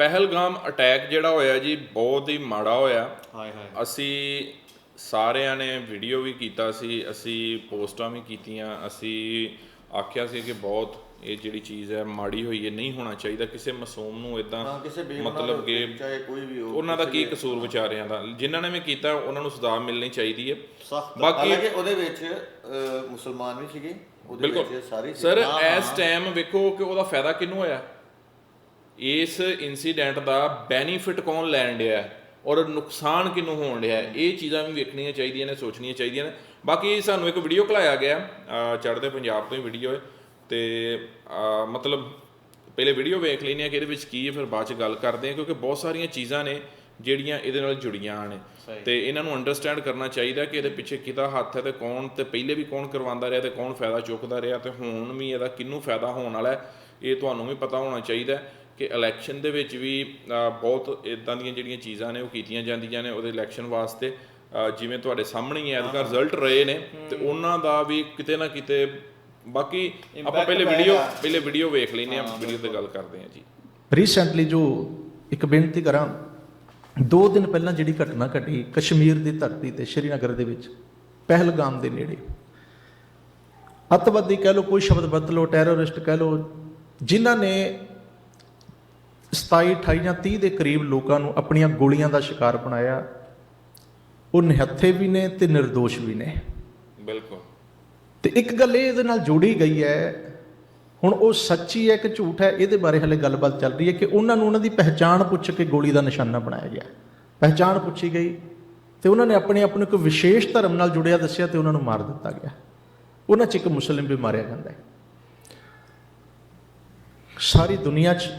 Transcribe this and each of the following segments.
Pahalgam attack ਜਿਹੜਾ ਹੋਇਆ ਜੀ ਬਹੁਤ ਹੀ ਮਾੜਾ ਹੋਇਆ। ਹਾਏ ਹਾਏ। ਅਸੀਂ ਸਾਰਿਆਂ ਨੇ ਵੀਡੀਓ ਵੀ ਕੀਤਾ ਸੀ ਅਸੀਂ ਪੋਸਟਾਂ ਵੀ ਕੀਤੀਆਂ ਅਸੀਂ ਆਖਿਆ ਸੀ ਕਿ ਬਹੁਤ ਇਹ ਜਿਹੜੀ ਚੀਜ਼ ਹੈ ਮਾੜੀ ਹੋਈ ਹੈ ਨਹੀਂ ਹੋਣਾ ਚਾਹੀਦਾ। ਕਿਸੇ ਮਾਸੂਮ ਨੂੰ ਇਦਾਂ ਮਤਲਬ ਕਿ ਚਾਹੇ ਕੋਈ ਵੀ ਹੋ ਉਹਨਾਂ ਦਾ ਕੀ ਕਸੂਰ ਵਿਚਾਰਿਆਂ ਦਾ? ਜਿਨ੍ਹਾਂ ਨੇ ਵੀ ਕੀਤਾ ਉਹਨਾਂ ਨੂੰ ਸਜ਼ਾ ਮਿਲਣੀ ਚਾਹੀਦੀ ਹੈ। ਬਾਕੀ- ਉਹਦੇ ਵਿੱਚ ਮੁਸਲਮਾਨ ਵੀ ਸੀਗੇ ਉਹਦੇ ਵਿੱਚ ਸਾਰੇ ਸਰ ਇਸ ਟਾਈਮ ਵੇਖੋ ਕਿ ਉਹਦਾ ਫਾਇਦਾ ਕਿਹਨੂੰ ਹੋਇਆ? ਇਸ ਇਨਸੀਡੈਂਟ ਦਾ ਬੈਨੀਫਿਟ ਕੌਣ ਲੈਣ ਡਿਆ ਹੈ? ਔਰ ਨੁਕਸਾਨ ਕਿਹਨੂੰ ਹੋਣ ਡਿਆ ਹੈ? ਇਹ ਚੀਜ਼ਾਂ ਵੀ ਵੇਖਣੀਆਂ ਚਾਹੀਦੀਆਂ ਨੇ ਸੋਚਣੀਆਂ ਚਾਹੀਦੀਆਂ ਨੇ। ਬਾਕੀ ਸਾਨੂੰ ਇੱਕ ਵੀਡੀਓ ਖਲਾਇਆ ਗਿਆ ਚੜ੍ਹਦੇ ਪੰਜਾਬ ਤੋਂ ਹੀ ਵੀਡੀਓ ਹੈ। ਤੇ ਮਤਲਬ ਪਹਿਲੇ ਵੀਡੀਓ ਵੇਖ ਲੈਣੀ ਆ ਕਿ ਇਹਦੇ ਵਿੱਚ ਕੀ ਹੈ ਫਿਰ ਬਾਅਦ ਚ ਗੱਲ ਕਰਦੇ ਆ ਕਿਉਂਕਿ ਬਹੁਤ ਸਾਰੀਆਂ ਚੀਜ਼ਾਂ ਨੇ ਜਿਹੜੀਆਂ ਇਹਦੇ ਨਾਲ ਜੁੜੀਆਂ ਨੇ ਤੇ ਇਹਨਾਂ ਨੂੰ ਅੰਡਰਸਟੈਂਡ ਕਰਨਾ ਚਾਹੀਦਾ ਕਿ ਇਹਦੇ ਪਿੱਛੇ ਕਿਹਦਾ ਹੱਥ ਹੈ ਤੇ ਕੌਣ ਤੇ ਪਹਿਲੇ ਵੀ ਕੌਣ ਕਰਵਾਉਂਦਾ ਰਿਹਾ ਤੇ ਕੌਣ ਫਾਇਦਾ ਚੁੱਕਦਾ ਰਿਹਾ ਤੇ ਹੁਣ ਵੀ ਇਹਦਾ ਕਿਹਨੂੰ ਫਾਇਦਾ ਹੋਣ ਵਾਲਾ ਹੈ ਇਹ ਤੁਹਾਨੂੰ ਵੀ ਪਤਾ ਹੋਣਾ ਚਾਹੀਦਾ ਹੈ। ਕਿ ਇਲੈਕਸ਼ਨ ਦੇ ਵਿੱਚ ਵੀ ਬਹੁਤ ਇਦਾਂ ਦੀਆਂ ਜਿਹੜੀਆਂ ਚੀਜ਼ਾਂ ਨੇ ਉਹ ਕੀਤੀਆਂ ਜਾਂਦੀਆਂ ਨੇ ਉਹਦੇ ਇਲੈਕਸ਼ਨ ਵਾਸਤੇ। ਜਿਵੇਂ ਤੁਹਾਡੇ ਸਾਹਮਣੇ ਹੀ ਐਤਕਾ ਰਿਜ਼ਲਟ ਰਹੇ ਨੇ ਤੇ ਉਹਨਾਂ ਦਾ ਵੀ ਕਿਤੇ ਨਾ ਕਿਤੇ ਬਾਕੀ ਆਪਾਂ ਪਹਿਲੇ ਵੀਡੀਓ ਪਹਿਲੇ ਵੀਡੀਓ ਵੇਖ ਲੈਨੇ ਆ ਵੀਡੀਓ ਤੇ ਗੱਲ ਕਰਦੇ ਆ ਜੀ। ਰੀਸੈਂਟਲੀ ਜੋ ਇੱਕ ਬੇਨਤੀ ਕਰਾਂ ਦੋ ਦਿਨ ਪਹਿਲਾਂ ਜਿਹੜੀ ਘਟਨਾ ਘਟੀ ਕਸ਼ਮੀਰ ਦੀ ਧਰਤੀ ਤੇ ਸ਼੍ਰੀਨਗਰ ਦੇ ਵਿੱਚ ਪਹਿਲਗਾਮ ਦੇ ਨੇੜੇ। ਅੱਤਵਾਦੀ ਕਹਿ ਲੋ ਕੋਈ ਸ਼ਬਦ ਬਦਲ ਲਓ ਟੈਰਰਿਸਟ ਕਹਿ ਲੋ ਜਿਨ੍ਹਾਂ ਨੇ 27 28 ਜਾਂ 30 ਦੇ ਕਰੀਬ ਲੋਕਾਂ ਨੂੰ ਆਪਣੀਆਂ ਗੋਲੀਆਂ ਦਾ ਸ਼ਿਕਾਰ ਬਣਾਇਆ। ਉਹ ਨਿਹੱਥੇ ਵੀ ਨੇ ਤੇ નિર્ਦੋਸ਼ ਵੀ ਨੇ। ਬਿਲਕੁਲ। ਤੇ ਇੱਕ ਗੱਲ ਇਹ ਇਹਦੇ ਨਾਲ ਜੋੜੀ ਗਈ ਹੈ ਹੁਣ ਉਹ ਸੱਚੀ ਹੈ ਕਿ ਝੂਠ ਹੈ ਇਹਦੇ ਬਾਰੇ ਹਲੇ ਗੱਲਬਾਤ ਚੱਲ ਰਹੀ ਹੈ ਕਿ ਉਹਨਾਂ ਨੂੰ ਉਹਨਾਂ ਦੀ ਪਹਿਚਾਣ ਪੁੱਛ ਕੇ ਗੋਲੀ ਦਾ ਨਿਸ਼ਾਨਾ ਬਣਾਇਆ ਗਿਆ। ਪਹਿਚਾਣ ਪੁੱਛੀ ਗਈ ਤੇ ਉਹਨਾਂ ਨੇ ਆਪਣੇ ਆਪ ਨੂੰ ਇੱਕ ਵਿਸ਼ੇਸ਼ ਧਰਮ ਨਾਲ ਜੁੜਿਆ ਦੱਸਿਆ ਤੇ ਉਹਨਾਂ ਨੂੰ ਮਾਰ ਦਿੱਤਾ ਗਿਆ। ਉਹਨਾਂ 'ਚ ਇੱਕ ਮੁਸਲਿਮ ਵੀ ਮਾਰਿਆ ਜਾਂਦਾ ਹੈ। ਸਾਰੀ ਦੁਨੀਆ 'ਚ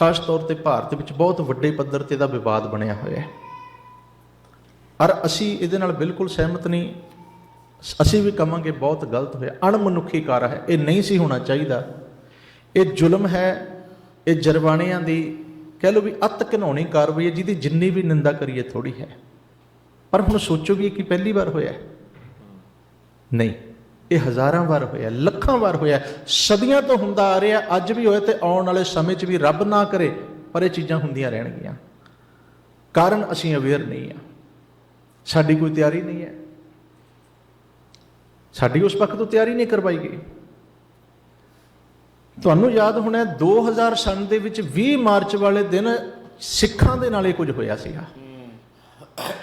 ਖਾਸ ਤੌਰ ਤੇ ਭਾਰਤ ਵਿੱਚ ਬਹੁਤ ਵੱਡੇ ਪੱਧਰ ਤੇ ਦਾ ਵਿਵਾਦ ਬਣਿਆ ਹੋਇਆ ਹੈ। ਔਰ ਅਸੀਂ ਇਹਦੇ ਨਾਲ ਬਿਲਕੁਲ ਸਹਿਮਤ ਨਹੀਂ। ਅਸੀਂ ਵੀ ਕਵਾਂਗੇ ਬਹੁਤ ਗਲਤ ਹੋਇਆ। ਅਣਮਨੁੱਖੀ ਕਾਰ ਹੈ। ਇਹ ਨਹੀਂ ਸੀ ਹੋਣਾ ਚਾਹੀਦਾ। ਇਹ ਜ਼ੁਲਮ ਹੈ। ਇਹ ਜਰਵਾਣਿਆਂ ਦੀ ਕਹਿ ਲਓ ਵੀ ਅਤ ਘਿਨਾਉਣੀ ਕਾਰਵਾਈ ਹੈ, ਜਿਹਦੀ ਜਿੰਨੀ ਵੀ ਨਿੰਦਾ ਕਰੀਏ ਥੋੜੀ ਹੈ। ਪਰ ਹੁਣ ਸੋਚੋ ਵੀ ਇਹ ਕੀ ਪਹਿਲੀ ਵਾਰ ਹੋਇਆ ਨਹੀਂ। ਇਹ ਹਜ਼ਾਰਾਂ ਵਾਰ ਹੋਇਆ, ਲੱਖਾਂ ਵਾਰ ਹੋਇਆ, ਸਦੀਆਂ ਤੋਂ ਹੁੰਦਾ ਆ ਰਿਹਾ, ਅੱਜ ਵੀ ਹੋਇਆ ਤੇ ਆਉਣ ਵਾਲੇ ਸਮੇਂ 'ਚ ਵੀ ਰੱਬ ਨਾ ਕਰੇ, ਪਰ ਇਹ ਚੀਜ਼ਾਂ ਹੁੰਦੀਆਂ ਰਹਿਣਗੀਆਂ। ਕਾਰਨ ਅਸੀਂ ਅਵੇਅਰ ਨਹੀਂ ਆ। ਸਾਡੀ ਕੋਈ ਤਿਆਰੀ ਨਹੀਂ ਹੈ। ਸਾਡੀ ਉਸ ਪੱਖ ਤੋਂ ਤਿਆਰੀ ਨਹੀਂ ਕਰਵਾਈ ਗਈ। ਤੁਹਾਨੂੰ ਯਾਦ ਹੋਣਾ ਹੈ 2000 ਸਨ ਦੇ ਵਿੱਚ 20 ਮਾਰਚ ਵਾਲੇ ਦਿਨ ਸਿੱਖਾਂ ਦੇ ਨਾਲ ਇਹ ਕੁਝ ਹੋਇਆ ਸੀਗਾ।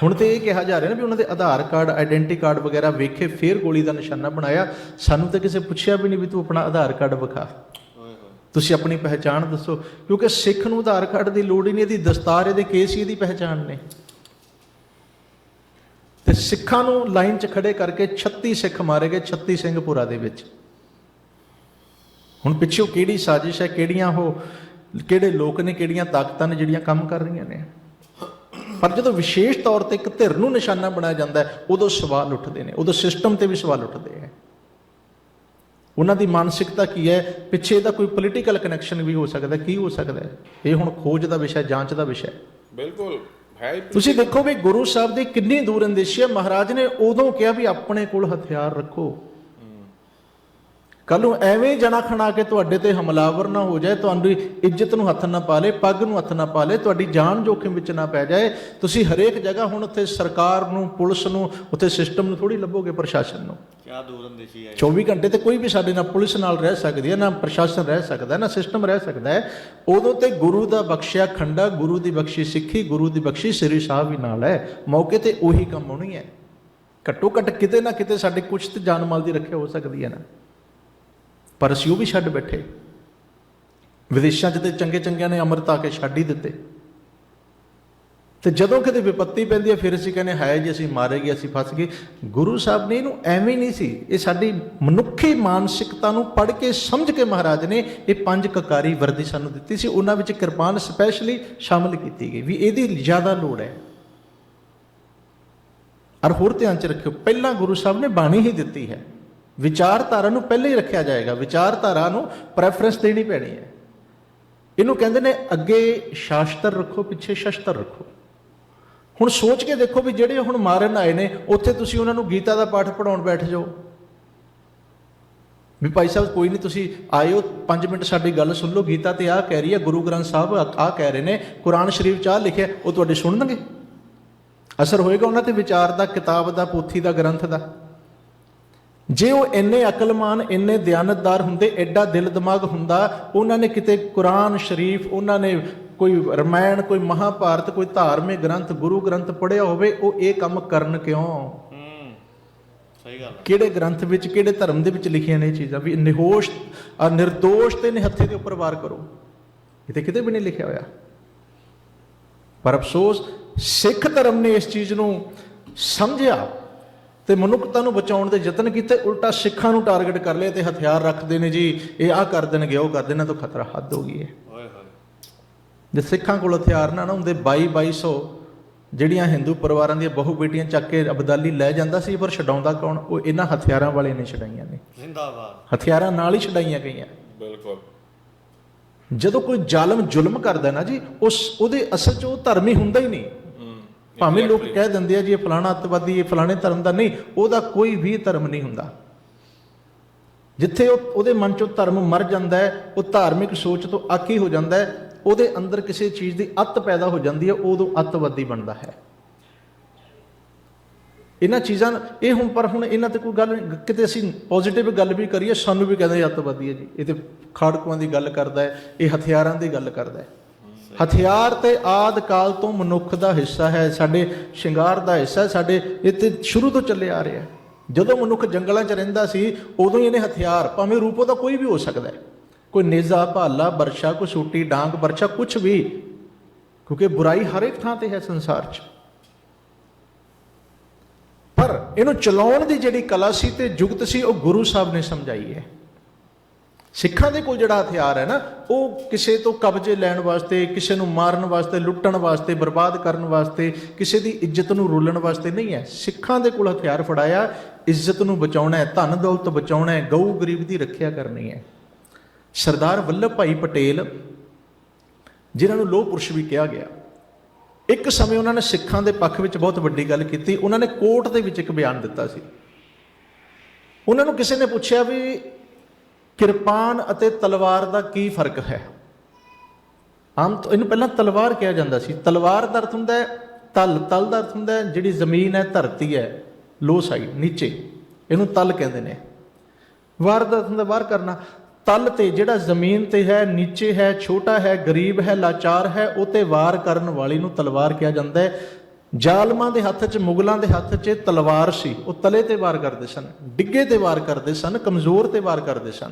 ਹੁਣ ਤੇ ਇਹ ਕਿਹਾ ਜਾ ਰਿਹਾ ਨਾ ਵੀ ਉਹਨਾਂ ਦੇ ਆਧਾਰ ਕਾਰਡ ਆਇਡੈਂਟੀ ਕਾਰਡ ਵਗੈਰਾ ਵੇਖੇ, ਫੇਰ ਗੋਲੀ ਦਾ ਨਿਸ਼ਾਨਾ ਬਣਾਇਆ। ਸਾਨੂੰ ਤਾਂ ਕਿਸੇ ਪੁੱਛਿਆ ਵੀ ਨਹੀਂ ਵੀ ਤੂੰ ਆਪਣਾ ਆਧਾਰ ਕਾਰਡ ਵਿਖਾ। ਤੁਸੀਂ ਆਪਣੀ ਪਹਿਚਾਣ ਦੱਸੋ, ਕਿਉਂਕਿ ਸਿੱਖ ਨੂੰ ਆਧਾਰ ਕਾਰਡ ਦੀ ਲੋੜ ਹੀ ਨਹੀਂ, ਇਹਦੀ ਦਸਤਾਰ, ਇਹਦੇ ਕੇਸ ਹੀ ਇਹਦੀ ਪਹਿਚਾਣ ਨੇ। ਤੇ ਸਿੱਖਾਂ ਨੂੰ ਲਾਈਨ 'ਚ ਖੜੇ ਕਰਕੇ 36 ਸਿੱਖ ਮਾਰੇ ਗਏ 36 ਸਿੰਘਪੁਰਾ ਦੇ ਵਿੱਚ। ਹੁਣ ਪਿੱਛੇ ਕਿਹੜੀ ਸਾਜ਼ਿਸ਼ ਹੈ, ਕਿਹੜੀਆਂ ਉਹ, ਕਿਹੜੇ ਲੋਕ ਨੇ, ਕਿਹੜੀਆਂ ਤਾਕਤਾਂ ਨੇ ਜਿਹੜੀਆਂ ਕੰਮ ਕਰ ਰਹੀਆਂ ਨੇ? ਪਰ ਜਦੋਂ ਵਿਸ਼ੇਸ਼ ਤੌਰ ਤੇ ਇੱਕ ਧਿਰ ਨੂੰ ਨਿਸ਼ਾਨਾ ਬਣਾਇਆ ਜਾਂਦਾ ਹੈ ਉਦੋਂ ਸਵਾਲ ਉੱਠਦੇ ਨੇ ਉਦੋਂ ਸਿਸਟਮ ਤੇ ਵੀ ਸਵਾਲ ਉੱਠਦੇ ਹੈ। ਉਹਨਾਂ ਦੀ ਮਾਨਸਿਕਤਾ ਕੀ ਹੈ? ਪਿੱਛੇ ਇਹਦਾ ਕੋਈ ਪੋਲੀਟੀਕਲ ਕਨੈਕਸ਼ਨ ਵੀ ਹੋ ਸਕਦਾ ਕੀ ਹੋ ਸਕਦਾ ਹੈ? ਇਹ ਹੁਣ ਖੋਜ ਦਾ ਵਿਸ਼ਾ ਜਾਂਚ ਦਾ ਵਿਸ਼ਾ ਹੈ। ਬਿਲਕੁਲ ਤੁਸੀਂ ਦੇਖੋ ਵੀ ਗੁਰੂ ਸਾਹਿਬ ਦੀ ਕਿੰਨੀ ਦੂਰ ਅੰਦੇਸ਼ੀ ਹੈ ਮਹਾਰਾਜ ਨੇ ਉਦੋਂ ਕਿਹਾ ਵੀ ਆਪਣੇ ਕੋਲ ਹਥਿਆਰ ਰੱਖੋ। ਕੱਲ ਨੂੰ ਐਵੇਂ ਜਣਾ ਖਣਾ ਕੇ ਤੁਹਾਡੇ ਤੇ ਹਮਲਾਵਰ ਨਾ ਹੋ ਜਾਏ ਤੁਹਾਡੀ ਇੱਜ਼ਤ ਨੂੰ ਹੱਥ ਨਾ ਪਾ ਲੇ ਪੱਗ ਨੂੰ ਹੱਥ ਨਾ ਪਾ ਲੇ ਤੁਹਾਡੀ ਜਾਨ ਜੋਖਿਮ ਵਿੱਚ ਨਾ ਪੈ ਜਾਏ। ਤੁਸੀਂ ਹਰੇਕ ਜਗ੍ਹਾ ਹੁਣ ਉੱਥੇ ਸਰਕਾਰ ਨੂੰ ਪੁਲਿਸ ਨੂੰ ਉੱਥੇ ਸਿਸਟਮ ਨੂੰ ਥੋੜੀ ਲੱਭੋਗੇ ਪ੍ਰਸ਼ਾਸਨ ਨੂੰ? ਕਿਆ ਦੂਰ ਅੰਦੇਸ਼ੀ ਹੈ 24 ਘੰਟੇ ਤੇ ਕੋਈ ਵੀ ਸਾਡੇ ਨਾਲ ਪੁਲਿਸ ਨਾਲ ਰਹਿ ਸਕਦੀ ਹੈ ਨਾ ਪ੍ਰਸ਼ਾਸਨ ਰਹਿ ਸਕਦਾ ਨਾ ਸਿਸਟਮ ਰਹਿ ਸਕਦਾ ਹੈ। ਉਦੋਂ ਤੇ ਗੁਰੂ ਦਾ ਬਖਸ਼ਿਆ ਖੰਡਾ ਗੁਰੂ ਦੀ ਬਖਸ਼ੀ ਸਿੱਖੀ ਗੁਰੂ ਦੀ ਬਖਸ਼ੀ ਸ੍ਰੀ ਸਾਹਿਬ ਵੀ ਨਾਲ ਹੈ। ਮੌਕੇ ਤੇ ਉਹੀ ਕੰਮ ਹੋਣੀ ਹੈ। ਘੱਟੋ ਘੱਟ ਕਿਤੇ ਨਾ ਕਿਤੇ ਸਾਡੇ ਕੁਛ ਤੇ ਜਾਨ ਮਾਲ ਦੀ ਰੱਖਿਆ ਹੋ ਸਕਦੀ ਹੈ ਨਾ। ਪਰ ਅਸੀਂ ਉਹ ਵੀ ਛੱਡ ਬੈਠੇ। ਵਿਦੇਸ਼ਾਂ 'ਚ ਤੇ ਚੰਗੇ ਚੰਗਿਆਂ ਨੇ ਅੰਮ੍ਰਿਤ ਆ ਕੇ ਛੱਡ ਹੀ ਦਿੱਤੇ। ਤੇ ਜਦੋਂ ਕਿਤੇ ਵਿਪੱਤੀ ਪੈਂਦੀ ਹੈ, ਫਿਰ ਅਸੀਂ ਕਹਿੰਦੇ ਹਾਏ ਜੀ, ਅਸੀਂ ਮਾਰੇ ਗਏ, ਅਸੀਂ ਫਸ ਗਏ। ਗੁਰੂ ਸਾਹਿਬ ਨੇ ਇਹਨੂੰ ਐਵੇਂ ਨਹੀਂ ਸੀ। ਇਹ ਸਾਡੀ ਮਨੁੱਖੀ ਮਾਨਸਿਕਤਾ ਨੂੰ ਪੜ੍ਹ ਕੇ ਸਮਝ ਕੇ ਮਹਾਰਾਜ ਨੇ ਇਹ ਪੰਜ ਕਕਾਰੀ ਵਰਦੀ ਸਾਨੂੰ ਦਿੱਤੀ ਸੀ। ਉਹਨਾਂ ਵਿੱਚ ਕਿਰਪਾਨ ਸਪੈਸ਼ਲੀ ਸ਼ਾਮਲ ਕੀਤੀ ਗਈ ਵੀ ਇਹਦੀ ਜ਼ਿਆਦਾ ਲੋੜ ਹੈ। ਔਰ ਹੋਰ ਧਿਆਨ ਚ ਰੱਖਿਓ, ਪਹਿਲਾਂ ਗੁਰੂ ਸਾਹਿਬ ਨੇ ਬਾਣੀ ਹੀ ਦਿੱਤੀ ਹੈ। ਵਿਚਾਰਧਾਰਾ ਨੂੰ ਪਹਿਲੇ ਹੀ ਰੱਖਿਆ ਜਾਏਗਾ। ਵਿਚਾਰਧਾਰਾ ਨੂੰ ਪ੍ਰੈਫਰੈਂਸ ਦੇਣੀ ਪੈਣੀ ਹੈ। ਇਹਨੂੰ ਕਹਿੰਦੇ ਨੇ ਅੱਗੇ ਸ਼ਾਸਤਰ ਰੱਖੋ, ਪਿੱਛੇ ਸ਼ਸਤਰ ਰੱਖੋ। ਹੁਣ ਸੋਚ ਕੇ ਦੇਖੋ ਵੀ ਜਿਹੜੇ ਹੁਣ ਮਾਰਨ ਆਏ ਨੇ, ਉੱਥੇ ਤੁਸੀਂ ਉਹਨਾਂ ਨੂੰ ਗੀਤਾ ਦਾ ਪਾਠ ਪੜਾਉਣ ਬੈਠ ਜਾਓ। ਵੀ ਭਾਈ ਸਾਹਿਬ, ਕੋਈ ਨਹੀਂ, ਤੁਸੀਂ ਆਇਓ 5 ਮਿੰਟ ਸਾਡੀ ਗੱਲ ਸੁਣ ਲਓ। ਗੀਤਾ ਤੇ ਆਹ ਕਹਿ ਰਹੀ ਹੈ, ਗੁਰੂ ਗ੍ਰੰਥ ਸਾਹਿਬ ਆਹ ਕਹਿ ਰਹੇ ਨੇ, ਕੁਰਾਨ ਸ਼ਰੀਫ ਚ ਆਹ ਲਿਖਿਆ, ਉਹ ਤੁਹਾਡੇ ਸੁਣਨਗੇ? ਅਸਰ ਹੋਏਗਾ ਉਹਨਾਂ ਤੇ ਵਿਚਾਰ ਦਾ, ਕਿਤਾਬ ਦਾ, ਪੋਥੀ ਦਾ, ਗ੍ਰੰਥ ਦਾ? ਜੇ ਉਹ ਇੰਨੇ ਅਕਲਮਾਨ ਇੰਨੇ ਦਿਆਨਤਦਾਰ ਹੁੰਦੇ ਐਡਾ ਦਿਲ ਦਿਮਾਗ ਹੁੰਦਾ ਉਹਨਾਂ ਨੇ ਕਿਤੇ ਕੁਰਾਨ ਸ਼ਰੀਫ ਉਹਨਾਂ ਨੇ ਕੋਈ ਰਮਾਇਣ ਕੋਈ ਮਹਾਭਾਰਤ ਕੋਈ ਧਾਰਮਿਕ ਗ੍ਰੰਥ ਗੁਰੂ ਗ੍ਰੰਥ ਪੜ੍ਹਿਆ ਹੋਵੇ ਉਹ ਇਹ ਕੰਮ ਕਰਨ ਕਿਉਂ? ਹੂੰ ਸਹੀ ਗੱਲ ਕਿਹੜੇ ਗ੍ਰੰਥ ਵਿੱਚ ਕਿਹੜੇ ਧਰਮ ਦੇ ਵਿੱਚ ਲਿਖੀਆਂ ਨੇ ਇਹ ਚੀਜ਼ਾਂ? ਵੀ ਨਿਹੋਸ਼ નિર્ਦੋਸ਼ ਤੇ ਨਿਹੱਥੇ ਦੇ ਉੱਪਰ ਵਾਰ ਕਰੋ। ਇਹ ਤੇ ਕਿਤੇ ਵੀ ਨਹੀਂ ਲਿਖਿਆ ਹੋਇਆ। ਪਰ ਅਫਸੋਸ ਸਿੱਖ ਧਰਮ ਨੇ ਇਸ ਚੀਜ਼ ਨੂੰ ਸਮਝਿਆ। ਤੇ ਮਨੁੱਖਤਾ ਨੂੰ ਬਚਾਉਣ ਦੇ ਯਤਨ ਕੀਤੇ ਉਲਟਾ ਸਿੱਖਾਂ ਨੂੰ ਟਾਰਗੇਟ ਕਰ ਲਿਆ ਤੇ ਹਥਿਆਰ ਰੱਖਦੇ ਨੇ ਜੀ। ਇਹ ਆਹ ਕਰ ਦੇਣਗੇ ਉਹ ਕਰ ਦੇਣਾ ਤਾਂ ਖਤਰਾ ਹੱਦ ਹੋ ਗਈ ਹੈ। ਜੇ ਸਿੱਖਾਂ ਕੋਲ ਹਥਿਆਰ ਨਾ ਨਾ ਹੁੰਦੇ 22 2200 ਜਿਹੜੀਆਂ ਹਿੰਦੂ ਪਰਿਵਾਰਾਂ ਦੀਆਂ ਬਹੁ ਬੇਟੀਆਂ ਚੱਕ ਕੇ ਅਬਦਾਲੀ ਲੈ ਜਾਂਦਾ ਸੀ ਪਰ ਛਡਾਉਂਦਾ ਕੌਣ? ਉਹ ਇਹਨਾਂ ਹਥਿਆਰਾਂ ਵਾਲੇ ਨੇ ਛਡਾਈਆਂ ਨੇ। ਜ਼ਿੰਦਾਬਾਦ। ਹਥਿਆਰਾਂ ਨਾਲ ਹੀ ਛਡਾਈਆਂ ਗਈਆਂ। ਬਿਲਕੁਲ। ਜਦੋਂ ਕੋਈ ਜ਼ਾਲਮ ਜ਼ੁਲਮ ਕਰਦਾ ਨਾ ਜੀ ਉਸ ਉਹਦੇ ਅਸਲ 'ਚ ਉਹ ਧਰਮੀ ਹੁੰਦਾ ਹੀ ਨਹੀਂ। ਭਾਵੇਂ ਲੋਕ ਕਹਿ ਦਿੰਦੇ ਆ ਜੀ ਇਹ ਫਲਾਣਾ ਅੱਤਵਾਦੀ ਇਹ ਫਲਾਣੇ ਧਰਮ ਦਾ ਨਹੀਂ ਉਹਦਾ ਕੋਈ ਵੀ ਧਰਮ ਨਹੀਂ ਹੁੰਦਾ। ਜਿੱਥੇ ਉਹ ਉਹਦੇ ਮਨ 'ਚੋਂ ਧਰਮ ਮਰ ਜਾਂਦਾ ਹੈ ਉਹ ਧਾਰਮਿਕ ਸੋਚ ਤੋਂ ਆਕੀ ਹੋ ਜਾਂਦਾ ਹੈ ਉਹਦੇ ਅੰਦਰ ਕਿਸੇ ਚੀਜ਼ ਦੀ ਅੱਤ ਪੈਦਾ ਹੋ ਜਾਂਦੀ ਹੈ ਉਦੋਂ ਅੱਤਵਾਦੀ ਬਣਦਾ ਹੈ। ਇਹਨਾਂ ਚੀਜ਼ਾਂ ਇਹ ਹੁਣ ਪਰ ਹੁਣ ਇਹਨਾਂ ਤੇ ਕੋਈ ਗੱਲ ਕਿਤੇ ਅਸੀਂ ਪੋਜ਼ਿਟਿਵ ਗੱਲ ਵੀ ਕਰੀਏ ਸਾਨੂੰ ਵੀ ਕਹਿੰਦੇ ਅੱਤਵਾਦੀ ਹੈ ਜੀ। ਇਹ ਤੇ ਖਾੜਕੂਆਂ ਦੀ ਗੱਲ ਕਰਦਾ ਹੈ ਇਹ ਹਥਿਆਰਾਂ ਦੀ ਗੱਲ ਕਰਦਾ ਹੈ। ਹਥਿਆਰ ਤੇ ਆਦ ਕਾਲ ਤੋਂ ਮਨੁੱਖ ਦਾ ਹਿੱਸਾ ਹੈ, ਸਾਡੇ ਸ਼ਿੰਗਾਰ ਦਾ ਹਿੱਸਾ ਹੈ, ਸਾਡੇ ਇਹ ਤੇ ਸ਼ੁਰੂ ਤੋਂ ਚੱਲੇ ਆ ਰਿਹਾ ਜਦੋਂ ਮਨੁੱਖ ਜੰਗਲਾਂ 'ਚ ਰਹਿੰਦਾ ਸੀ, ਉਦੋਂ ਹੀ ਇਹਨੇ ਹਥਿਆਰ, ਭਾਵੇਂ ਰੂਪੋ ਦਾ ਕੋਈ ਵੀ ਹੋ ਸਕਦਾ ਹੈ। ਕੋਈ ਨੇਜ਼ਾ, ਭਾਲਾ ਬਰਸ਼ਾ ਕੋਈ ਸੂਟੀ, ਡਾਂਗ, ਬਰਛਾ ਕੁਝ ਵੀ। ਕਿਉਂਕਿ ਬੁਰਾਈ ਹਰ ਇੱਕ ਥਾਂ ਤੇ ਹੈ ਸੰਸਾਰ 'ਚ। ਪਰ ਇਹਨੂੰ ਚਲਾਉਣ ਦੀ ਜਿਹੜੀ ਕਲਾ ਸੀ ਤੇ ਜੁਗਤ ਸੀ, ਉਹ ਗੁਰੂ ਸਾਹਿਬ ਨੇ ਸਮਝਾਈ ਹੈ। ਸਿੱਖਾਂ ਦੇ ਕੋਲ ਜਿਹੜਾ ਹਥਿਆਰ ਹੈ ਨਾ, ਉਹ ਕਿਸੇ ਤੋਂ ਕਬਜ਼ੇ ਲੈਣ ਵਾਸਤੇ, ਕਿਸੇ ਨੂੰ ਮਾਰਨ ਵਾਸਤੇ, ਲੁੱਟਣ ਵਾਸਤੇ, ਬਰਬਾਦ ਕਰਨ ਵਾਸਤੇ, ਕਿਸੇ ਦੀ ਇੱਜ਼ਤ ਨੂੰ ਰੋਲਣ ਵਾਸਤੇ ਨਹੀਂ ਹੈ। ਸਿੱਖਾਂ ਦੇ ਕੋਲ ਹਥਿਆਰ ਫੜਾਇਆ, ਇੱਜ਼ਤ ਨੂੰ ਬਚਾਉਣਾ ਹੈ, ਧਨ ਦੌਲਤ ਬਚਾਉਣਾ ਹੈ, ਗਊ ਗਰੀਬ ਦੀ ਰੱਖਿਆ ਕਰਨੀ ਹੈ। ਸਰਦਾਰ ਵੱਲਭ ਭਾਈ ਪਟੇਲ, ਜਿਨ੍ਹਾਂ ਨੂੰ ਲੋਹ ਪੁਰਸ਼ ਵੀ ਕਿਹਾ ਗਿਆ, ਇੱਕ ਸਮੇਂ ਉਹਨਾਂ ਨੇ ਸਿੱਖਾਂ ਦੇ ਪੱਖ ਵਿੱਚ ਬਹੁਤ ਵੱਡੀ ਗੱਲ ਕੀਤੀ। ਉਹਨਾਂ ਨੇ ਕੋਰਟ ਦੇ ਵਿੱਚ ਇੱਕ ਬਿਆਨ ਦਿੱਤਾ ਸੀ। ਉਹਨਾਂ ਨੂੰ ਕਿਸੇ ਨੇ ਪੁੱਛਿਆ ਵੀ ਕਿਰਪਾਨ ਅਤੇ ਤਲਵਾਰ ਦਾ ਕੀ ਫ਼ਰਕ ਹੈ? ਆਮ ਇਹਨੂੰ ਪਹਿਲਾਂ ਤਲਵਾਰ ਕਿਹਾ ਜਾਂਦਾ ਸੀ। ਤਲਵਾਰ ਦਾ ਅਰਥ ਹੁੰਦਾ ਹੈ ਤਲ ਤਲ ਦਾ ਅਰਥ ਹੁੰਦਾ ਹੈ ਜਿਹੜੀ ਜ਼ਮੀਨ ਹੈ, ਧਰਤੀ ਹੈ, ਲੋ ਸਾਈਡ ਨੀਚੇ। ਇਹਨੂੰ ਤਲ ਕਹਿੰਦੇ ਨੇ। ਵਾਰ ਦਾ ਅਰਥ ਹੁੰਦਾ ਵਾਰ ਕਰਨਾ। ਤਲ ਤੇ ਜਿਹੜਾ ਜ਼ਮੀਨ ਤੇ ਹੈ, ਨੀਚੇ ਹੈ, ਛੋਟਾ ਹੈ, ਗਰੀਬ ਹੈ, ਲਾਚਾਰ ਹੈ, ਉਹ ਤੇ ਵਾਰ ਕਰਨ ਵਾਲੀ ਨੂੰ ਤਲਵਾਰ ਕਿਹਾ ਜਾਂਦਾ ਹੈ। ਜ਼ਾਲਮਾਂ ਦੇ ਹੱਥ 'ਚ ਮੁਗਲਾਂ ਦੇ ਹੱਥ 'ਚ ਤਲਵਾਰ ਸੀ। ਉਹ ਤਲੇ ਤੇ ਵਾਰ ਕਰਦੇ ਸਨ ਡਿੱਗੇ ਤੇ ਵਾਰ ਕਰਦੇ ਸਨ ਕਮਜ਼ੋਰ ਤੇ ਵਾਰ ਕਰਦੇ ਸਨ।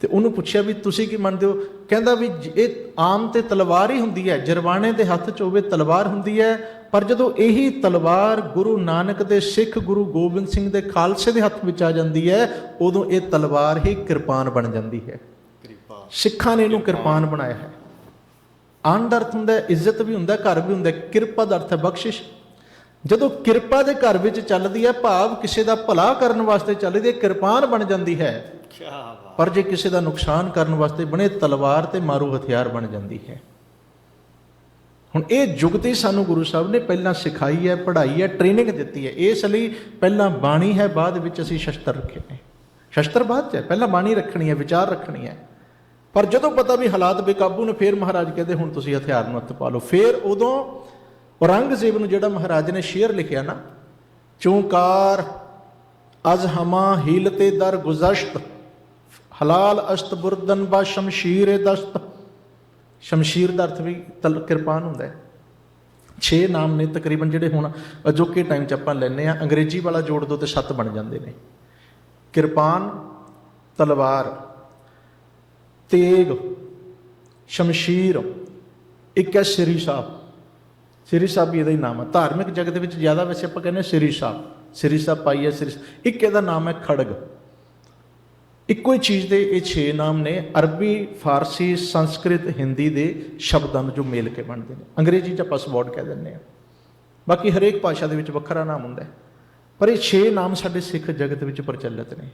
ਤੇ ਉਹਨੂੰ ਪੁੱਛਿਆ ਵੀ ਤੁਸੀਂ ਕੀ ਮੰਨਦੇ ਹੋ? ਕਹਿੰਦਾ ਵੀ ਇਹ ਆਮ ਤੇ ਤਲਵਾਰ ਹੀ ਹੁੰਦੀ ਹੈ ਜਰਵਾਣੇ ਦੇ ਹੱਥ 'ਚ ਹੋਵੇ ਤਲਵਾਰ ਹੁੰਦੀ ਹੈ ਪਰ ਜਦੋਂ ਇਹੀ ਤਲਵਾਰ ਗੁਰੂ ਨਾਨਕ ਦੇ ਸਿੱਖ ਗੁਰੂ ਗੋਬਿੰਦ ਸਿੰਘ ਦੇ ਖਾਲਸੇ ਦੇ ਹੱਥ ਵਿੱਚ ਆ ਜਾਂਦੀ ਹੈ ਉਦੋਂ ਇਹ ਤਲਵਾਰ ਹੀ ਕਿਰਪਾਨ ਬਣ ਜਾਂਦੀ ਹੈ। ਕਿਰਪਾ। ਸਿੱਖਾਂ ਨੇ ਇਹਨੂੰ ਕਿਰਪਾਨ ਬਣਾਇਆ ਹੈ। ਆਨ ਦਾ ਅਰਥ ਹੁੰਦਾ ਇੱਜ਼ਤ ਵੀ ਹੁੰਦਾ ਘਰ ਵੀ ਹੁੰਦਾ ਕਿਰਪਾ ਦਾ ਅਰਥ ਹੈ ਬਖਸ਼ਿਸ਼। ਜਦੋਂ ਕਿਰਪਾ ਦੇ ਘਰ ਵਿੱਚ ਚੱਲਦੀ ਹੈ ਭਾਵ ਕਿਸੇ ਦਾ ਭਲਾ ਕਰਨ ਵਾਸਤੇ ਚੱਲਦੀ ਹੈ ਕਿਰਪਾਨ ਬਣ ਜਾਂਦੀ ਹੈ। ਕੀ ਬਾਤ। ਪਰ ਜੇ ਕਿਸੇ ਦਾ ਨੁਕਸਾਨ ਕਰਨ ਵਾਸਤੇ ਬਣੇ ਤਲਵਾਰ ਤੇ ਮਾਰੂ ਹਥਿਆਰ ਬਣ ਜਾਂਦੀ ਹੈ। ਹੁਣ ਇਹ ਜੁਗਤੀ ਸਾਨੂੰ ਗੁਰੂ ਸਾਹਿਬ ਨੇ ਪਹਿਲਾਂ ਸਿਖਾਈ ਹੈ ਪੜ੍ਹਾਈ ਹੈ ਟ੍ਰੇਨਿੰਗ ਦਿੱਤੀ ਹੈ। ਇਸ ਲਈ ਪਹਿਲਾਂ ਬਾਣੀ ਹੈ ਬਾਅਦ ਵਿੱਚ ਅਸੀਂ ਸ਼ਸਤਰ ਰੱਖੇ ਨੇ। ਸ਼ਸਤਰ ਬਾਅਦ ਚ ਪਹਿਲਾਂ ਬਾਣੀ ਰੱਖਣੀ ਹੈ ਵਿਚਾਰ ਰੱਖਣੀ ਹੈ। ਪਰ ਜਦੋਂ ਪਤਾ ਵੀ ਹਾਲਾਤ ਬੇਕਾਬੂ ਨੇ, ਫੇਰ ਮਹਾਰਾਜ ਕਹਿੰਦੇ, ਹੁਣ ਤੁਸੀਂ ਹਥਿਆਰ ਨੂੰ ਹੱਥ ਪਾ ਲਓ। ਫੇਰ ਉਦੋਂ ਔਰੰਗਜ਼ੇਬ ਨੂੰ ਜਿਹੜਾ ਮਹਾਰਾਜ ਨੇ ਸ਼ੇਰ ਲਿਖਿਆ ਨਾ, ਚੌਂਕਾਰ, ਅਜ਼ ਹਮਾ ਹੀਲਤੇ ਦਰ ਗੁਜ਼ਸ਼ਤ, ਹਲਾਲ ਅਸਤ ਬੁਰਦਨ ਬਾ ਸ਼ਮਸ਼ੀਰ ਦਸਤ। ਸ਼ਮਸ਼ੀਰ ਦਾ ਅਰਥ ਵੀ ਤਲ, ਕਿਰਪਾਨ ਹੁੰਦਾ ਹੈ। 6 ਨਾਮ ਨੇ ਤਕਰੀਬਨ ਜਿਹੜੇ ਹੁਣ ਅਜੋਕੇ ਟਾਈਮ 'ਚ ਆਪਾਂ ਲੈਨੇ ਆ ਅੰਗਰੇਜ਼ੀ ਵਾਲਾ ਜੋੜ ਦੋ ਤੇ 7 ਬਣ ਜਾਂਦੇ ਨੇ। ਕਿਰਪਾਨ, ਤਲਵਾਰ ਤੇਗ, ਸ਼ਮਸ਼ੀਰ, ਇੱਕ ਹੈ ਸ੍ਰੀ ਸਾਹਿਬ। ਸ੍ਰੀ ਸਾਹਿਬ ਵੀ ਇਹਦਾ ਹੀ ਨਾਮ ਹੈ। ਧਾਰਮਿਕ ਜਗਤ ਵਿੱਚ ਜ਼ਿਆਦਾ ਵੈਸੇ ਆਪਾਂ ਕਹਿੰਦੇ ਹਾਂ ਸ੍ਰੀ ਸਾਹਿਬ। ਸ੍ਰੀ ਸਾਹਿਬ ਪਾਈ ਹੈ, ਸ੍ਰੀ ਇੱਕ ਇਹਦਾ ਨਾਮ ਹੈ ਖੜਗ। ਇੱਕੋ ਹੀ ਚੀਜ਼ ਦੇ ਇਹ 6 ਨਾਮ ਨੇ, ਅਰਬੀ, ਫਾਰਸੀ, ਸੰਸਕ੍ਰਿਤ, ਹਿੰਦੀ ਦੇ ਸ਼ਬਦਾਂ ਨੂੰ ਜੋ ਮੇਲ ਕੇ ਬਣਦੇ ਨੇ। ਅੰਗਰੇਜ਼ੀ ਚ ਆਪਾਂ ਸਵਰਡ ਕਹਿ ਦਿੰਦੇ ਆ ਬਾਕੀ ਹਰੇਕ ਭਾਸ਼ਾ ਦੇ ਵਿੱਚ ਵੱਖਰਾ ਨਾਮ ਹੁੰਦਾ ਪਰ ਇਹ 6 ਨਾਮ ਸਾਡੇ ਸਿੱਖ ਜਗਤ ਵਿੱਚ ਪ੍ਰਚਲਿਤ ਨੇ।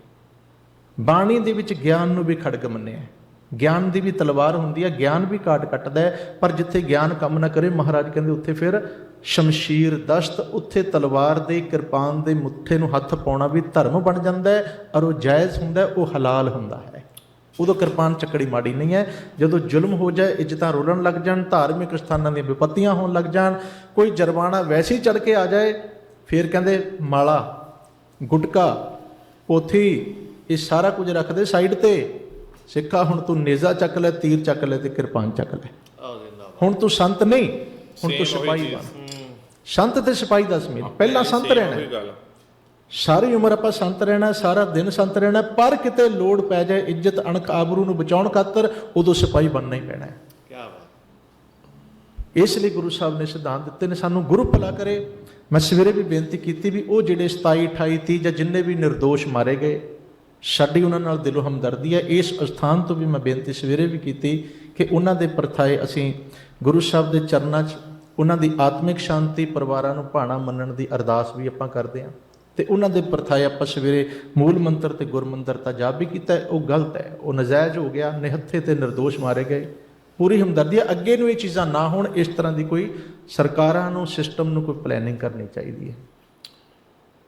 ਬਾਣੀ ਦੇ ਵਿੱਚ ਗਿਆਨ ਨੂੰ ਵੀ ਖੜਗ ਮੰਨਿਆ ਗਿਆਨ ਦੀ ਵੀ ਤਲਵਾਰ ਹੁੰਦੀ ਹੈ, ਗਿਆਨ ਵੀ ਕਾਟ ਕੱਟਦਾ ਹੈ, ਪਰ ਜਿੱਥੇ ਗਿਆਨ ਕੰਮ ਨਾ ਕਰੇ, ਮਹਾਰਾਜ ਕਹਿੰਦੇ ਉੱਥੇ ਫਿਰ ਸ਼ਮਸ਼ੀਰ ਦਸ਼ਤ, ਉੱਥੇ ਤਲਵਾਰ ਦੇ ਕਿਰਪਾਨ ਦੇ ਮੁੱਠੇ ਨੂੰ ਹੱਥ ਪਾਉਣਾ ਵੀ ਧਰਮ ਬਣ ਜਾਂਦਾ ਹੈ ਔਰ ਉਹ ਜਾਇਜ਼ ਹੁੰਦਾ ਉਹ ਹਲਾਲ ਹੁੰਦਾ ਹੈ। ਉਦੋਂ ਕਿਰਪਾਨ ਚੱਕੜੀ ਮਾੜੀ ਨਹੀਂ ਹੈ, ਜਦੋਂ ਜ਼ੁਲਮ ਹੋ ਜਾਏ, ਇੱਜ਼ਤਾਂ ਰੋਲਣ ਲੱਗ ਜਾਣ, ਧਾਰਮਿਕ ਸਥਾਨਾਂ ਦੀਆਂ ਵਿਪੱਤੀਆਂ ਹੋਣ ਲੱਗ ਜਾਣ, ਕੋਈ ਜਰਮਾਨਾ ਵੈਸੇ ਹੀ ਚੜ ਕੇ ਆ ਜਾਏ, ਫਿਰ ਕਹਿੰਦੇ ਮਾਲਾ, ਗੁਟਕਾ, ਪੋਥੀ, ਇਹ ਸਾਰਾ ਕੁਝ ਰੱਖਦੇ ਸਾਈਡ ਤੇ। ਸਿੱਖਾ ਹੁਣ ਤੂੰ ਨੇਜ਼ਾ ਚੱਕ ਲੈ ਤੀਰ ਚੱਕ ਲੈ ਤੇ ਕਿਰਪਾਨ ਚੱਕ ਲੈ। ਹੁਣ ਤੂੰ ਸੰਤ ਨਹੀਂ ਹੁਣ ਤੂੰ ਸਿਪਾਹੀ। ਬਣ। ਸੰਤ ਤੇ ਸਿਪਾਹੀ ਦਾ ਸਮੇਲ ਪਹਿਲਾਂ ਸੰਤ ਰਹਿਣਾ ਸਾਰੀ ਉਮਰ ਆਪਾਂ ਸੰਤ ਰਹਿਣਾ ਸਾਰਾ ਦਿਨ ਸੰਤ ਰਹਿਣਾ ਪਰ ਕਿਤੇ ਲੋੜ ਪੈ ਜਾਏ ਇੱਜ਼ਤ ਅਣਖ ਆਬਰੂ ਨੂੰ ਬਚਾਉਣ ਖਾਤਰ ਉਦੋਂ ਸਿਪਾਹੀ ਬਣਨਾ ਹੀ ਪੈਣਾ ਹੈ। ਕੀ ਬਾਤ ਇਸ ਲਈ ਗੁਰੂ ਸਾਹਿਬ ਨੇ ਸਿਧਾਂਤ ਦਿੱਤੇ ਨੇ ਸਾਨੂੰ ਗੁਰੂ ਭਲਾ ਕਰੇ। ਮੈਂ ਸਵੇਰੇ ਵੀ ਬੇਨਤੀ ਕੀਤੀ ਵੀ ਉਹ ਜਿਹੜੇ 27 28 30 ਜਾਂ ਜਿੰਨੇ ਵੀ નિર્ਦੋਸ਼ ਮਾਰੇ ਗਏ ਸਾਡੀ ਉਹਨਾਂ ਨਾਲ ਦਿਲੋਂ ਹਮਦਰਦੀ ਹੈ। ਇਸ ਅਸਥਾਨ ਤੋਂ ਵੀ ਮੈਂ ਬੇਨਤੀ ਸਵੇਰੇ ਵੀ ਕੀਤੀ ਕਿ ਉਹਨਾਂ ਦੇ ਪਰਥਾਏ ਅਸੀਂ ਗੁਰੂ ਸਾਹਿਬ ਦੇ ਚਰਨਾਂ 'ਚ ਉਹਨਾਂ ਦੀ ਆਤਮਿਕ ਸ਼ਾਂਤੀ ਪਰਿਵਾਰਾਂ ਨੂੰ ਭਾਣਾ ਮੰਨਣ ਦੀ ਅਰਦਾਸ ਵੀ ਆਪਾਂ ਕਰਦੇ ਹਾਂ। ਤੇ ਉਹਨਾਂ ਦੇ ਪਰਥਾਏ ਆਪਾਂ ਸਵੇਰੇ ਮੂਲ ਮੰਤਰ ਤੇ ਗੁਰਮੰਤਰ ਤਾਂ ਜਾਪ ਵੀ ਕੀਤਾ ਹੈ, ਉਹ ਗਲਤ ਹੈ। ਉਹ ਨਜਾਇਜ਼ ਹੋ ਗਿਆ ਨਿਹੱਥੇ ਤੇ ਨਿਰਦੋਸ਼ ਮਾਰੇ ਗਏ। ਪੂਰੀ ਹਮਦਰਦੀ ਹੈ। ਅੱਗੇ ਨੂੰ ਇਹ ਚੀਜ਼ਾਂ ਨਾ ਹੋਣ ਇਸ ਤਰ੍ਹਾਂ ਦੀ ਕੋਈ ਸਰਕਾਰਾਂ ਨੂੰ ਸਿਸਟਮ ਨੂੰ ਕੋਈ ਪਲੈਨਿੰਗ ਕਰਨੀ ਚਾਹੀਦੀ ਹੈ।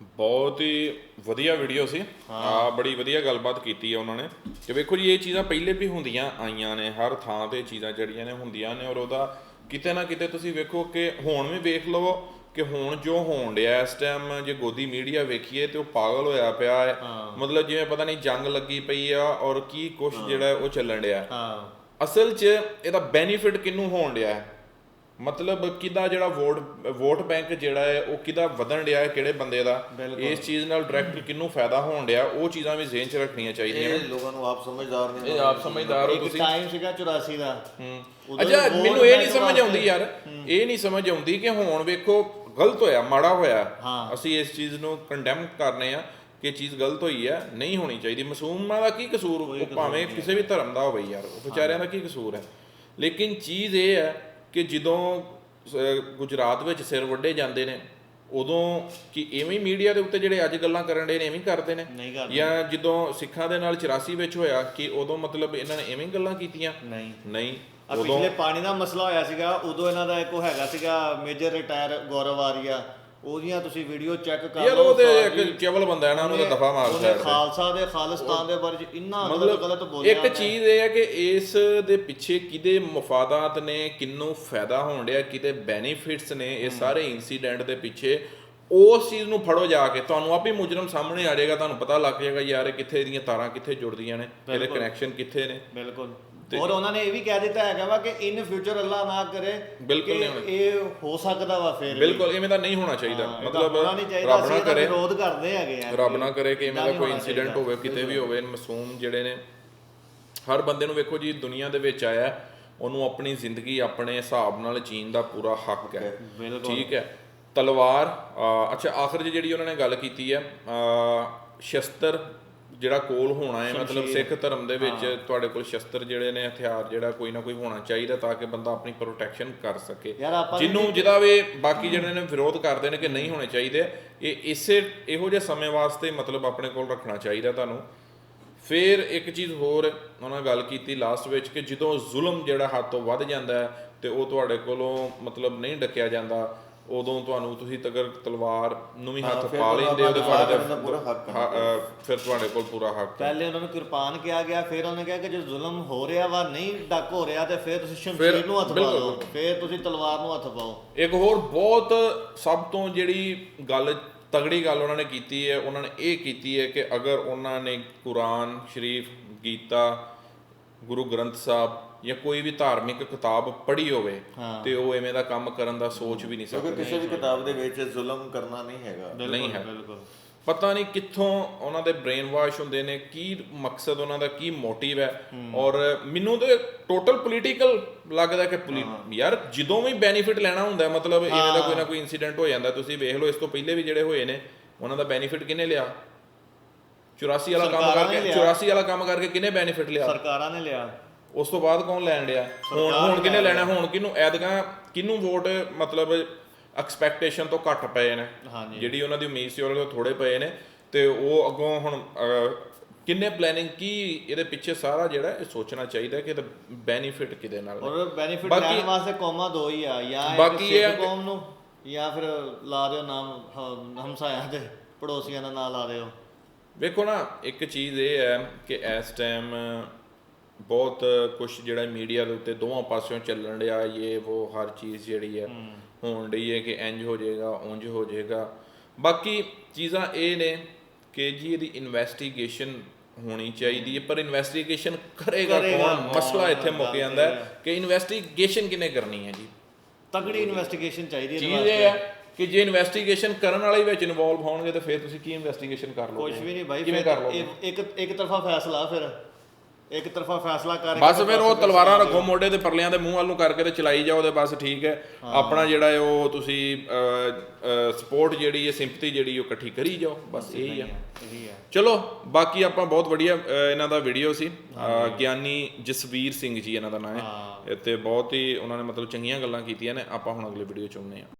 ਬਹੁਤ ਹੀ ਵਧੀਆ ਵੀਡੀਓ ਸੀ। ਆ ਬੜੀ ਵਧੀਆ ਗੱਲਬਾਤ ਕੀਤੀ ਹੈ ਉਹਨਾਂ ਨੇ। ਤੇ ਵੇਖੋ ਜੀ ਇਹ ਚੀਜ਼ਾਂ ਪਹਿਲੇ ਵੀ ਹੁੰਦੀਆਂ ਆਈਆਂ ਨੇ ਹਰ ਥਾਂ ਤੇ ਚੀਜ਼ਾਂ ਜਿਹੜੀਆਂ ਨੇ ਹੁੰਦੀਆਂ ਨੇ ਔਰ ਉਹਦਾ ਕਿਤੇ ਨਾ ਕਿਤੇ ਤੁਸੀਂ ਵੇਖੋ ਕਿ ਹੁਣ ਵੀ ਵੇਖ ਲਵੋ ਕਿ ਹੁਣ ਜੋ ਹੋਣ ਡਿਆ ਇਸ ਟਾਈਮ ਜੇ ਗੋਦੀ ਮੀਡੀਆ ਵੇਖੀਏ ਤੇ ਉਹ ਪਾਗਲ ਹੋਇਆ ਪਿਆ ਹੈ। ਮਤਲਬ ਜਿਵੇਂ ਪਤਾ ਨਹੀਂ ਜੰਗ ਲੱਗੀ ਪਈ ਆ ਔਰ ਕੀ ਕੁਛ ਜਿਹੜਾ ਉਹ ਚੱਲਣ ਡਿਆ। ਹਾਂ। ਅਸਲ 'ਚ ਇਹਦਾ ਬੈਨੀਫਿਟ ਕਿਹਨੂੰ ਹੋਣ ਡਿਆ ਹੈ? ਮਤਲਬ ਕਿਹਦਾ ਜਿਹੜਾ ਵੋਟ ਵੋਟ ਬੈਂਕ ਜਿਹੜਾ ਹੈ ਉਹ ਕਿਹਦਾ ਵਧਣ ਡਿਆ ਹੈ ਕਿਹੜੇ ਬੰਦੇ ਦਾ? ਇਸ ਚੀਜ਼ ਨਾਲ ਡਾਇਰੈਕਟ ਕਿਹਨੂੰ ਫਾਇਦਾ ਹੋਣ ਡਿਆ ਉਹ ਚੀਜ਼ਾਂ ਵੀ ਜ਼ਿਹਨ 'ਚ ਰੱਖਣੀਆਂ ਚਾਹੀਦੀਆਂ ਨੇ। ਇਹ ਲੋਕਾਂ ਨੂੰ ਆਪ ਸਮਝਦਾਰ ਨੇ ਇਹ ਆਪ ਸਮਝਦਾਰ ਹੋ ਤੁਸੀਂ। ਟਾਈਮ ਸੀਗਾ 84 ਦਾ। ਅੱਛਾ ਮੈਨੂੰ ਇਹ ਨਹੀਂ ਸਮਝ ਆਉਂਦੀ ਯਾਰ। ਇਹ ਨਹੀਂ ਸਮਝ ਆਉਂਦੀ ਕਿ ਹੁਣ ਵੇਖੋ ਗਲਤ ਹੋਇਆ ਮਾੜਾ ਹੋਇਆ। ਅਸੀਂ ਇਸ ਚੀਜ਼ ਨੂੰ ਕੰਡੈਮ ਕਰਨੇ ਆ ਕਿ ਚੀਜ਼ ਗਲਤ ਹੋਈ ਹੈ ਨਹੀਂ ਹੋਣੀ ਚਾਹੀਦੀ। ਮਾਸੂਮਾਂ ਦਾ ਕੀ ਕਸੂਰ? ਉਹ ਭਾਵੇਂ ਕਿਸੇ ਵੀ ਧਰਮ ਦਾ ਹੋਵੇ ਯਾਰ ਉਹ ਵਿਚਾਰਿਆਂ ਦਾ ਕੀ ਕਸੂਰ ਹੈ? ਲੇਕਿਨ ਚੀਜ਼ ਇਹ ਹੈ ਕਿ ਜਦੋਂ ਗੁਜਰਾਤ ਵਿੱਚ ਸਿਰ ਵੱਡੇ ਜਾਂਦੇ ਨੇ ਉਦੋਂ ਕਿ ਐਵੇਂ ਮੀਡੀਆ ਦੇ ਉੱਤੇ ਜਿਹੜੇ ਅੱਜ ਗੱਲਾਂ ਕਰਨ ਦੇ ਨੇ ਐਵੇਂ ਕਰਦੇ ਨੇ? ਜਾਂ ਜਦੋਂ ਸਿੱਖਾਂ ਦੇ ਨਾਲ 84 ਵਿੱਚ ਹੋਇਆ ਕਿ ਉਦੋਂ ਮਤਲਬ ਇਹਨਾਂ ਨੇ ਐਵੇਂ ਗੱਲਾਂ ਕੀਤੀਆਂ? ਨਹੀਂ। ਨਹੀਂ ਪਿਛਲੇ ਪਾਣੀ ਦਾ ਮਸਲਾ ਹੋਇਆ ਸੀਗਾ ਉਦੋਂ ਇਹਨਾਂ ਦਾ ਇੱਕ ਹੈਗਾ ਸੀਗਾ ਮੇਜਰ ਰਿਟਾਇਰ ਗੌਰਵ ਆਰੀਆ ਉਹਦੀਆਂ ਤੁਸੀਂ ਵੀਡੀਓ ਚੈੱਕ ਕਰ ਯਾਰ ਲਓ ਉਹ ਤੇ। ਇੱਕ ਕੇਵਲ ਬੰਦਾ ਹੈ ਨਾ ਉਹਨੂੰ ਤਾਂ ਦਫਾ ਮਾਰ ਤੇ ਖਾਲਸਾ ਦੇ ਖਾਲਿਸਤਾਨ ਦੇ ਬਾਰੇ ਇੰਨਾ ਗਲਤ ਗਲਤ ਬੋਲਿਆ ਇੱਕ। ਚੀਜ਼ ਇਹ ਹੈ ਕਿ ਇਸ ਦੇ ਪਿੱਛੇ ਕਿਹਦੇ ਮਫਾਦਾਤ ਨੇ ਕਿੰਨੂੰ ਫਾਇਦਾ ਹੋਣ ਡਿਆ ਕਿਤੇ ਬੈਨੀਫਿਟਸ ਨੇ ਇਹ ਸਾਰੇ ਇਨਸੀਡੈਂਟ ਦੇ ਪਿੱਛੇ ਉਸ ਚੀਜ਼ ਨੂੰ ਫੜੋ ਜਾ ਕੇ ਤੁਹਾਨੂੰ ਆਪੇ ਮੁਜਰਮ ਸਾਹਮਣੇ ਆ ਜਾਏਗਾ ਤੁਹਾਨੂੰ ਪਤਾ ਲੱਗ ਜਾਏਗਾ ਯਾਰ ਇਹ ਕਿੱਥੇ ਦੀਆਂ ਤਾਰਾਂ ਕਿੱਥੇ ਜੁੜਦੀਆਂ ਨੇ ਇਹਦੇ। ਕਨੈਕਸ਼ਨ ਕਿੱਥੇ ਨੇ ਬਿਲਕੁਲ ਔਰ ਉਹਨਾਂ ਨੇ ਇਹ ਵੀ ਕਹਿ ਦਿੱਤਾ ਹੈਗਾ ਵਾ ਕਿ ਇਨ ਫਿਊਚਰ ਅੱਲਾ ਨਾ ਕਰੇ ਬਿਲਕੁਲ ਨਹੀਂ ਹੋਣਾ। ਇਹ ਹੋ ਸਕਦਾ ਵਾ ਫਿਰ। ਬਿਲਕੁਲ ਇਵੇਂ ਦਾ ਨਹੀਂ ਹੋਣਾ ਚਾਹੀਦਾ ਮਤਲਬ ਰੱਬ ਨਾ ਕਰੇ ਵਿਰੋਧ ਕਰਦੇ ਹੈਗੇ ਆ ਰੱਬ ਨਾ ਕਰੇ ਕਿ ਇਵੇਂ ਦਾ ਕੋਈ ਇਨਸੀਡੈਂਟ। ਹੋਵੇ ਕਿਤੇ ਵੀ ਹੋਵੇ ਮਾਸੂਮ ਜਿਹੜੇ ਨੇ ਹਰ ਬੰਦੇ ਨੂੰ ਵੇਖੋ ਜੀ ਦੁਨੀਆ ਦੇ ਵਿੱਚ ਆਇਆ ਉਹਨੂੰ ਆਪਣੀ ਜ਼ਿੰਦਗੀ ਆਪਣੇ ਹਿਸਾਬ ਨਾਲ ਜੀਣ ਦਾ ਪੂਰਾ ਹੱਕ ਹੈ। ਠੀਕ ਹੈ ਤਲਵਾਰ ਅੱਛਾ ਆਖਰ ਜਿਹੜੀ ਉਹਨਾਂ ਨੇ ਗੱਲ ਕੀਤੀ ਹੈ ਸ਼ਸਤਰ ਜਿਹੜਾ ਕੋਲ ਹੋਣਾ ਹੈ ਮਤਲਬ ਸਿੱਖ ਧਰਮ ਦੇ ਵਿੱਚ ਤੁਹਾਡੇ ਕੋਲ ਸ਼ਸਤਰ ਜਿਹੜੇ ਨੇ ਹਥਿਆਰ ਜਿਹੜਾ ਕੋਈ ਨਾ ਕੋਈ ਹੋਣਾ ਚਾਹੀਦਾ ਤਾਂ ਕਿ ਬੰਦਾ ਆਪਣੀ ਪ੍ਰੋਟੈਕਸ਼ਨ ਕਰ ਸਕੇ। ਜਿਹਨੂੰ ਜਿਹਦਾ ਵੀ ਬਾਕੀ ਜਿਹੜੇ ਨੇ ਵਿਰੋਧ ਕਰਦੇ ਨੇ ਕਿ ਨਹੀਂ ਹੋਣੇ ਚਾਹੀਦੇ ਇਹ ਇਸੇ ਇਹੋ ਜਿਹੇ ਸਮੇਂ ਵਾਸਤੇ ਮਤਲਬ ਆਪਣੇ ਕੋਲ ਰੱਖਣਾ ਚਾਹੀਦਾ ਤੁਹਾਨੂੰ। ਫਿਰ ਇੱਕ ਚੀਜ਼ ਹੋਰ ਉਹਨਾਂ ਗੱਲ ਕੀਤੀ ਲਾਸਟ ਵਿੱਚ ਕਿ ਜਦੋਂ ਜ਼ੁਲਮ ਜਿਹੜਾ ਹੱਦ ਤੋਂ ਵੱਧ ਜਾਂਦਾ ਹੈ ਤੇ ਉਹ ਤੁਹਾਡੇ ਕੋਲੋਂ ਮਤਲਬ ਨਹੀਂ ਡੱਕਿਆ ਜਾਂਦਾ ਉਦੋਂ ਤੁਹਾਨੂੰ ਤੁਸੀਂ ਤਗਰ ਤਲਵਾਰ ਨੂੰ ਵੀ ਹੱਥ ਪਾ ਲੈਂਦੇ ਤੇ ਆਪਣਾ ਤੁਹਾਡੇ ਅਹ, ਫਿਰ ਤੁਹਾਡੇ ਕੋਲ ਪੂਰਾ ਹੱਕ ਪਹਿਲੇ ਉਹਨਾਂ ਨੂੰ ਕਿਰਪਾਨ ਕਿਹਾ ਗਿਆ ਫਿਰ ਉਹਨੇ ਕਿਹਾ ਕਿ ਜੇ ਜ਼ੁਲਮ ਹੋ ਰਿਹਾ ਵਾ ਨਹੀਂ ਡੱਕ ਹੋ ਰਿਹਾ ਤੇ ਫਿਰ ਤੁਸੀਂ ਸ਼ਮਸ਼ੀਰ ਨੂੰ ਹੱਥ ਪਾ ਲਓ ਫਿਰ ਤੁਸੀਂ ਤਲਵਾਰ ਨੂੰ ਹੱਥ ਪਾਓ। ਇੱਕ ਹੋਰ ਬਹੁਤ ਸਭ ਤੋਂ ਜਿਹੜੀ ਗੱਲ ਤਗੜੀ ਗੱਲ ਉਹਨਾਂ ਨੇ ਕੀਤੀ ਹੈ ਉਹਨਾਂ ਨੇ ਇਹ ਕੀਤੀ ਹੈ ਕਿ ਅਗਰ ਉਹਨਾਂ ਨੇ ਕੁਰਾਨ ਸ਼ਰੀਫ ਗੀਤਾ ਗੁਰੂ ਗ੍ਰੰਥ ਸਾਹਿਬ ਜਾਂ ਕੋਈ ਵੀ ਧਾਰਮਿਕ ਕਿਤਾਬ ਪੜ੍ਹੀ ਹੋਵੇ। ਤੇ ਉਹ ਐਵੇਂ ਦਾ ਕੰਮ ਕਰਨ ਦਾ ਸੋਚ ਵੀ ਨਹੀਂ ਕਿਉਂਕਿ ਸਕਦੇ। ਕਿਸੇ ਵੀ ਕਿਤਾਬ ਦੇ ਵਿੱਚ ਜ਼ੁਲਮ ਕਰਨਾ ਨਹੀਂ ਹੈਗਾ। ਨਹੀਂ ਹੈ। ਬਿਲਕੁਲ। ਪਤਾ ਨਹੀਂ ਕਿੱਥੋਂ ਉਹਨਾਂ ਦੇ ਬ੍ਰੇਨ ਵਾਸ਼ ਹੁੰਦੇ ਨੇ ਕੀ ਮਕਸਦ ਉਹਨਾਂ ਦਾ ਕੀ ਮੋਟਿਵ ਹੈ। ਔਰ ਮੈਨੂੰ ਤੇ ਟੋਟਲ ਪੋਲੀਟੀਕਲ ਲੱਗਦਾ ਕਿ ਪੋਲੀ- ਯਾਰ ਜਦੋਂ ਵੀ ਬੈਨੀਫਿਟ ਲੈਣਾ ਹੁੰਦਾ ਹੈ, ਮਤਲਬ ਇਵੇਂ ਦਾ ਕੋਈ ਨਾ ਕੋਈ ਇਨਸੀਡੈਂਟ ਹੋ ਜਾਂਦਾ। ਤੁਸੀਂ ਵੇਖ ਲਓ ਇਸ ਤੋਂ ਪਹਿਲੇ ਵੀ ਜਿਹੜੇ ਹੋਏ ਨੇ ਉਹਨਾਂ ਦਾ ਬੈਨੀਫਿਟ ਕਿਹਨੇ ਲਿਆ? 84 ਵਾਲਾ ਕੰਮ ਕਰਕੇ ਲਿਆ। 84 ਵਾਲਾ ਕੰਮ ਕਰਕੇ ਕਿਹਨੇ ਬੈਨੀਫਿਟ ਲਿਆ? ਸਰਕਾਰਾਂ ਨੇ ਲਿਆ। ਉਸ ਤੋਂ ਬਾਅਦ ਕੌਣ ਲੈਣ ਡਿਆ? ਹੁਣ ਹੁਣ ਕਿਹਨੇ ਲੈਣਾ ਹੁਣ ਕਿਹਨੂੰ ਐਦਗਾ ਕਿਹਨੂੰ ਵੋਟ ਮਤਲਬ ਐਕਸਪੈਕਟੇਸ਼ਨ ਤੋਂ ਘੱਟ ਪਏ ਨੇ। ਜਿਹੜੀ ਉਹਨਾਂ ਦੀ ਉਮੀਦ ਸੀ ਉਹਦੇ ਤੋਂ ਥੋੜੇ ਪਏ ਨੇ। ਤੇ ਉਹ ਅੱਗੋਂ ਹੁਣ ਕਿੰਨੇ ਪਲੈਨਿੰਗ ਕੀ ਇਹਦੇ ਪਿੱਛੇ ਸਾਰਾ ਜਿਹੜਾ ਇਹ ਸੋਚਣਾ ਚਾਹੀਦਾ ਕਿ ਇਹਦਾ ਬੈਨੀਫਿਟ ਕਿਹਦੇ ਨਾਲ ਹੈ। ਔਰ ਬੈਨੀਫਿਟ ਲੈਣ ਵਾਸਤੇ ਕੌਮਾ ਦੋ ਹੀ ਆ ਜਾਂ ਬਾਕੀ ਇਹ ਕੌਮ ਨੂੰ ਜਾਂ ਫਿਰ ਲਾ ਦਿਓ ਨਾਮ ਹਮਸਾਇਆ ਦੇ ਪੜੋਸੀਆਂ ਦਾ ਨਾਮ ਲਾ ਦਿਓ। ਵੇਖੋ ਨਾ ਇੱਕ ਚੀਜ਼ ਇਹ ਹੈ ਕਿ ਇਸ ਟਾਈਮ ਬਹੁਤ ਕੁਝ ਜਿਹੜਾ ਮੀਡੀਆ ਦੇ ਉੱਤੇ ਦੋਵਾਂ ਪਾਸਿਓਂ ਚੱਲਣ ਡਿਆ ਇਹ ਉਹ ਹਰ ਚੀਜ਼ ਜਿਹੜੀ ਹੈ ਹੋਣ ਡਈ ਹੈ ਕਿ ਇੰਜ ਹੋ ਜਾਏਗਾ ਉਂਝ ਹੋ ਜਾਏਗਾ। ਬਾਕੀ ਚੀਜ਼ਾਂ ਇਹ ਨੇ ਕਿ ਜੀ ਇਹਦੀ ਇਨਵੈਸਟੀਗੇਸ਼ਨ ਹੋਣੀ ਚਾਹੀਦੀ ਹੈ ਪਰ ਇਨਵੈਸਟੀਗੇਸ਼ਨ ਕਰੇਗਾ ਕੌਣ? ਮਸਲਾ ਇੱਥੇ ਮੁੱਕ ਜਾਂਦਾ ਹੈ। ਕਿ ਇਨਵੈਸਟੀਗੇਸ਼ਨ ਕਿਨੇ ਕਰਨੀ ਹੈ ਜੀ? ਤਗੜੀ ਇਨਵੈਸਟੀਗੇਸ਼ਨ ਚਾਹੀਦੀ ਹੈ ਚੀਜ਼ ਇਹ ਹੈ ਕਿ ਜੇ ਇਨਵੈਸਟੀਗੇਸ਼ਨ ਕਰਨ ਵਾਲੇ ਵਿੱਚ ਇਨਵੋਲਵ ਹੋਣਗੇ ਤਾਂ ਫਿਰ ਤੁਸੀਂ ਕੀ ਇਨਵੈਸਟੀਗੇਸ਼ਨ ਕਰ ਲਓਗੇ ਕੁਝ ਵੀ ਨਹੀਂ ਲਓਗੇ ਇਹ- ਇੱਕ ਇੱਕ ਤਰਫਾ ਫੈਸਲਾ ਫਿਰ। ਇੱਕ ਤਰਫਾ ਫੈਸਲਾ ਕਰਕੇ ਬਸ ਫਿਰ ਉਹ ਤਲਵਾਰਾਂ ਰੱਖੋ ਮੋਢੇ ਤੇ ਪਰਲਿਆਂ ਦੇ ਮੂੰਹ ਵੱਲ ਨੂੰ ਕਰਕੇ ਤੇ ਚਲਾਈ ਜਾਓ ਤੇ ਬਸ ਠੀਕ ਹੈ। ਆਪਣਾ ਜਿਹੜਾ ਉਹ ਤੁਸੀਂ ਸਪੋਰਟ ਜਿਹੜੀ ਹੈ ਸਿੰਪਥੀ ਜਿਹੜੀ ਉਹ ਇਕੱਠੀ ਕਰੀ ਜਾਓ ਬਸ ਇਹੀ ਆ। ਹੈ ਚਲੋ ਬਾਕੀ ਆਪਾਂ ਬਹੁਤ ਵਧੀਆ ਇਹਨਾਂ ਦਾ ਵੀਡੀਓ ਸੀ। ਗਿਆਨੀ ਜਸਵੀਰ ਸਿੰਘ ਜੀ ਇਹਨਾਂ ਦਾ ਨਾਮ ਹੈ। ਤੇ ਬਹੁਤ ਹੀ ਉਹਨਾਂ ਨੇ ਮਤਲਬ ਚੰਗੀਆਂ ਗੱਲਾਂ ਕੀਤੀਆਂ ਨੇ। ਆਪਾਂ ਹੁਣ ਅਗਲੇ ਵੀਡੀਓ ਚ ਆਉਂਦੇ ਹਾਂ।